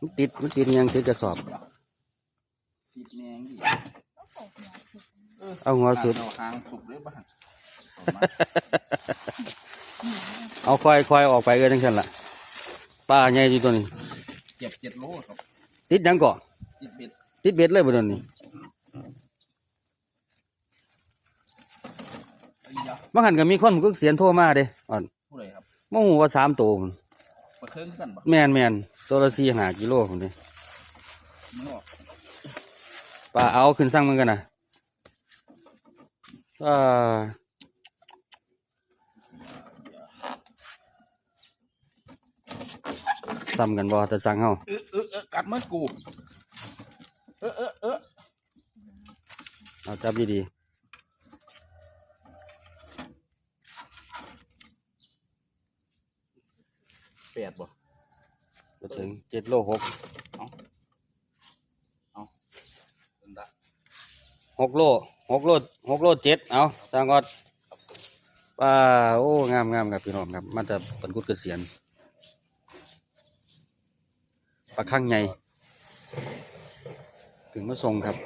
มันติดมันติดยังติดกระสอบ ติดแมงดิเอาหัวสุด เอาหางสุกเลยบ้างเอาควายควายออกไปก็ทั้งชั้นละป้าใหญ่อยู่ตัวนี้เจ็บเจ็ดโลครับติดหยังก่อติดเบ็ดติดเบ็ดเลยบ่ตัวนี้ไอ้ยาบางหันก็มีคนก็เสียนโทรมาเด้อ่อนผู้ใดครับโมโหว่าสามตัวพุ่น ปลาเคิงกันปะแมนแมนตัวละสี่ห้ากิโลพุ่นเด้มันออกป้าเอาขึ้นสั่งมันกันนะอ่าซ้ำกันบ่แต่สั่งเฮาเออเออเออกัดมันกู เออเออเออเอาจับดี แปดบ่ๆก็ถึงเจ็ดโลหกเป็นได้หกโลหกโลหกโลเจ็ดเอาสั่งก่อนป้าโอ้งามงามครับพี่น้องครับ มันจะเป็นกุดเกษียณปลาข้างใหญ่ถึงมาส่งครับ